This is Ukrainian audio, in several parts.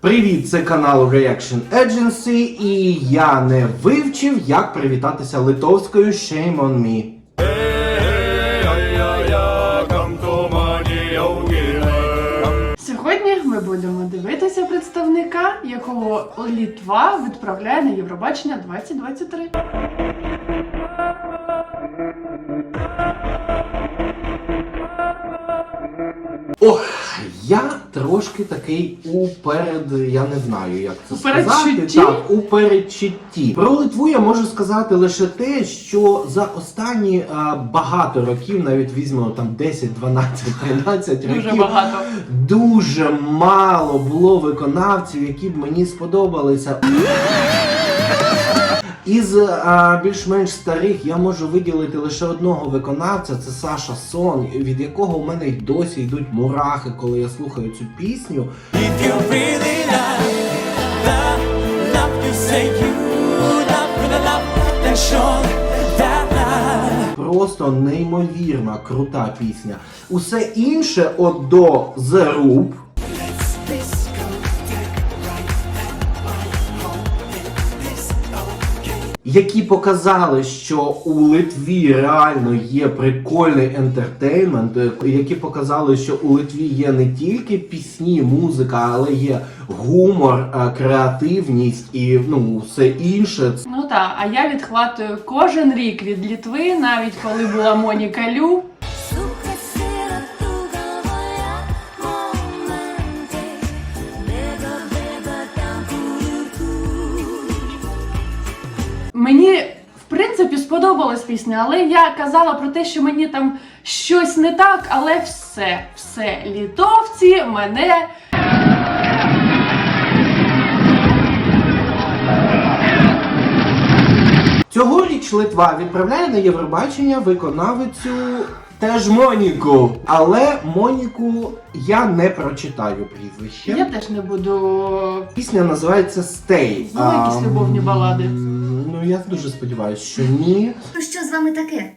Привіт, це канал Reaction Agency, і я не вивчив, як привітатися литовською Shame on me. Сьогодні ми будемо дивитися представника, якого Літва відправляє на Євробачення 2023. Ох, я трошки такий уперед, я не знаю, як це У сказати. передчутті? Так, у передчутті. Про Литву я можу сказати лише те, що за останні а, багато років, навіть візьмемо там 10, 12, 13 років. Дуже багато. Дуже мало було виконавців, які б мені сподобалися. Із а, більш-менш старих я можу виділити лише одного виконавця, це Саша Сон, від якого у мене й досі йдуть мурахи, коли я слухаю цю пісню. Просто неймовірна, крута пісня. Усе інше от до The Roop, які показали, що у Литві реально є прикольний ентертеймент, е, які показали, що у Литві є не тільки пісні, музика, але є гумор, е, креативність і ну все інше. Ну так, а я відхватую кожен рік від Літви, навіть коли була Моніка Лю. Мені в принципі сподобалась пісня, але я казала про те, що мені там щось не так, але все, все, літовці мене. Цьогоріч Литва відправляє на Євробачення виконавицю теж Моніку. Але Моніку я не прочитаю прізвище. Я теж не буду. Пісня називається Stay. Ну, якісь любовні балади. Ну я дуже сподіваюся, що ні. То що з вами таке?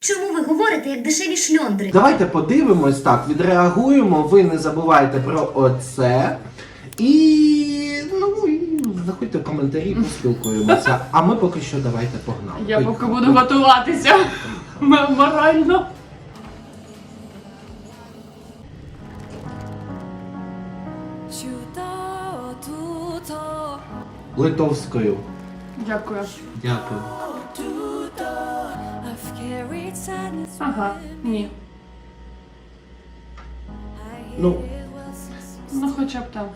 Чому ви говорите як дешеві шльондри? Давайте подивимось так, відреагуємо. Ви не забувайте про оце. І ну і заходьте в коментарі, поспілкуємося. А ми поки що давайте погнали. Я Ой, поки буду готуватися морально. Литовською. Дякую. Дякую. Ага, ні. Ну, Ну хоча б там.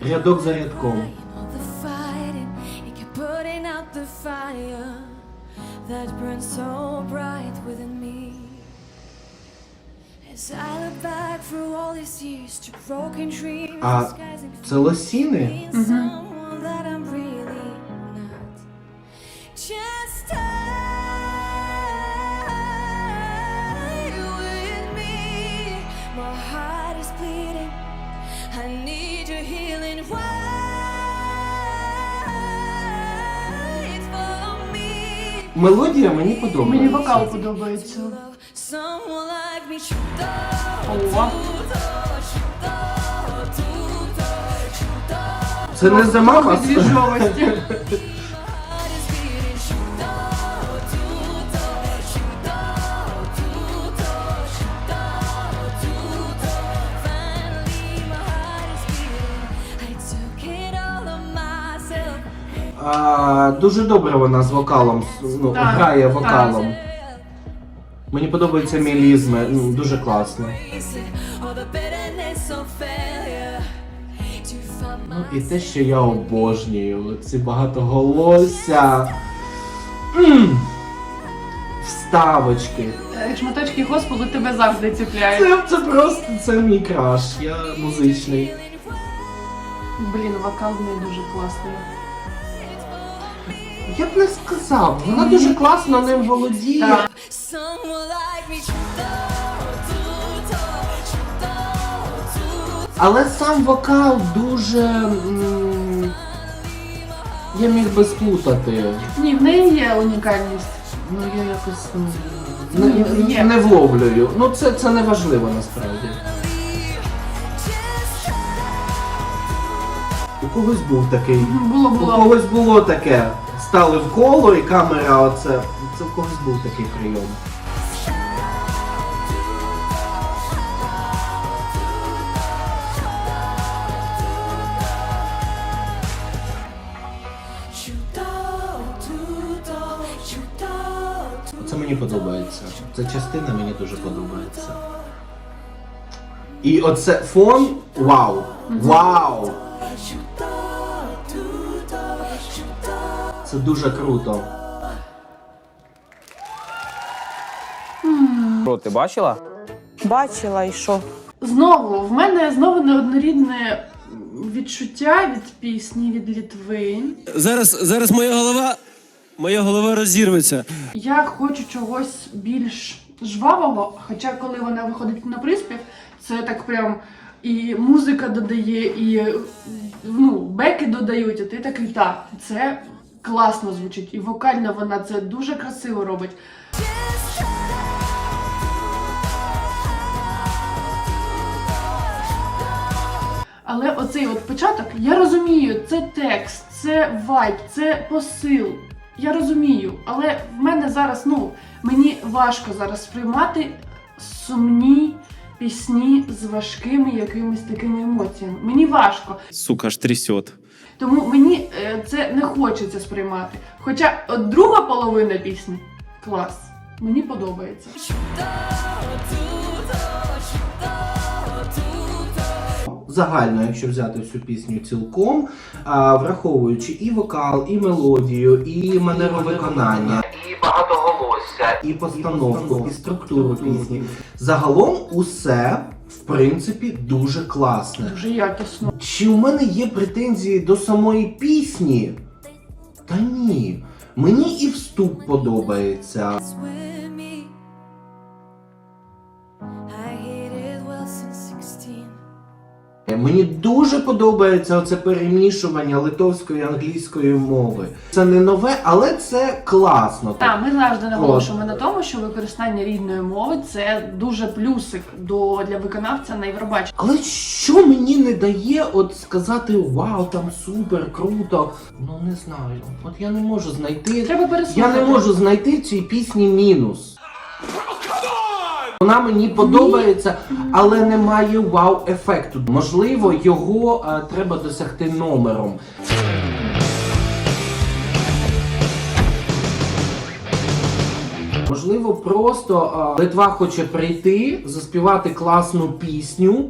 Рядок за рядком. all the fighting You Мелодія мені подобається. Мені вокал подобається. Ова. Це не за мама. Трохи двіжовості. Дуже добре вона з вокалом ну, Так, грає вокалом. Мені подобаються мілізми, ну, дуже класно. Ну і те, що я обожнюю, ці багатоголосся. М! Вставочки. Е, Шматочки господару тебе завжди ціпляють. Це, це просто це мій краш. Я музичний. Блін, вокал в неї дуже класний. Я б не сказав, вона дуже класно ним володіє. Але сам вокал дуже. м, Я міг би сплутати. Ні, в неї є унікальність. Ну я якось м, Ну, не, є. не вловлюю. Ну це, це не важливо насправді. У когось був такий. Було У було. когось було таке. Стали в коло і камера оце. Це в когось був такий прийом. Це мені подобається. Ця частина мені дуже подобається. І оце фон. Вау! Вау! Це дуже круто. Що, ти бачила? Бачила і що? Знову в мене знову неоднорідне відчуття від пісні від Літви. Зараз, зараз моя голова, моя голова розірветься. Я хочу чогось більш жвавого, хоча коли вона виходить на приспів, це так прям і музика додає, і ну, беки додають, а ти такий так, це класно звучить. І вокально вона це дуже красиво робить. Але оцей от початок, я розумію, це текст, це вайб, це посил. Я розумію, але в мене зараз, ну, мені важко зараз сприймати сумні пісні з важкими якимись такими емоціями. Мені важко. Сука, аж трясет. Тому мені е, це не хочеться сприймати. Хоча от друга половина пісні клас. Мені подобається. Загально, якщо взяти всю пісню цілком, а, враховуючи і вокал, і мелодію, і манеру виконання, і багатоголосся, і постановку, і структуру пісні. Загалом усе, в принципі, дуже класне. Дуже якісно. Чи у мене є претензії до самої пісні? Та ні. Мені і вступ подобається. Мені дуже подобається оце перемішування литовської і англійської мови. Це не нове, але це класно. Так, ми завжди наголошуємо на тому, що використання рідної мови це дуже плюсик до для виконавця на Євробаченні. Але що мені не дає от сказати вау, там супер, круто. Ну не знаю. От я не можу знайти. Треба Я не можу знайти цій пісні мінус. Вона мені подобається, але не має вау-ефекту. Можливо, його е, треба досягти номером. Можливо, просто е, Литва хоче прийти, заспівати класну пісню,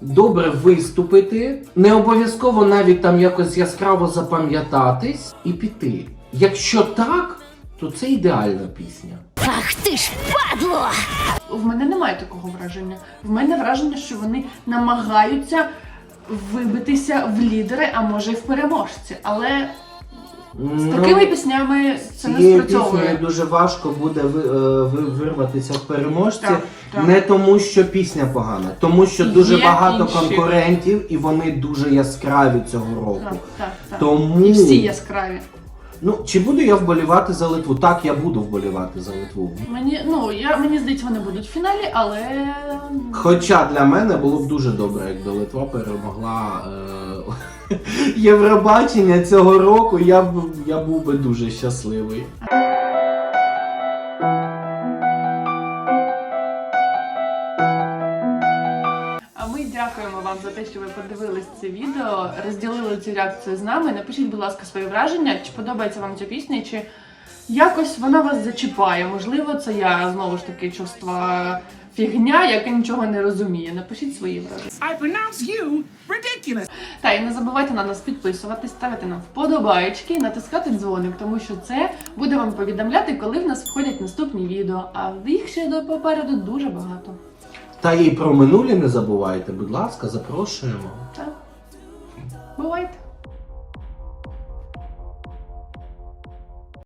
добре виступити, не обов'язково навіть там якось яскраво запам'ятатись і піти. Якщо так, то це ідеальна пісня. Ах ти ж падло! В мене немає такого враження. В мене враження, що вони намагаються вибитися в лідери, а може й в переможці. Але з Ну, такими піснями це не Цією піснею спрацьовує. дуже важко буде ви, е, ви- вирватися в переможці. Так, так. Не тому, що пісня погана, тому що дуже Є багато інші. конкурентів і вони дуже яскраві цього року. Так, так, так. Тому І всі яскраві. Ну чи буду я вболівати за Литву? Так, я буду вболівати за Литву. Мені ну я мені здається, вони будуть в фіналі, але Хоча для мене було б дуже добре, якби Литва перемогла е- Євробачення цього року. Я б я був би дуже щасливий. Вам за те, що ви подивились це відео, розділили цю реакцію з нами. Напишіть, будь ласка, свої враження, чи подобається вам ця пісня, чи якось вона вас зачіпає. Можливо, це я знову ж таки чувства фігня, яка нічого не розуміє. Напишіть свої враження. I pronounce you ridiculous. Та і не забувайте на нас підписуватись, ставити нам вподобаєчки і натискати дзвоник, тому що це буде вам повідомляти, коли в нас входять наступні відео. А їх ще до попереду дуже багато. Та і про минулі не забувайте, будь ласка, запрошуємо. Так.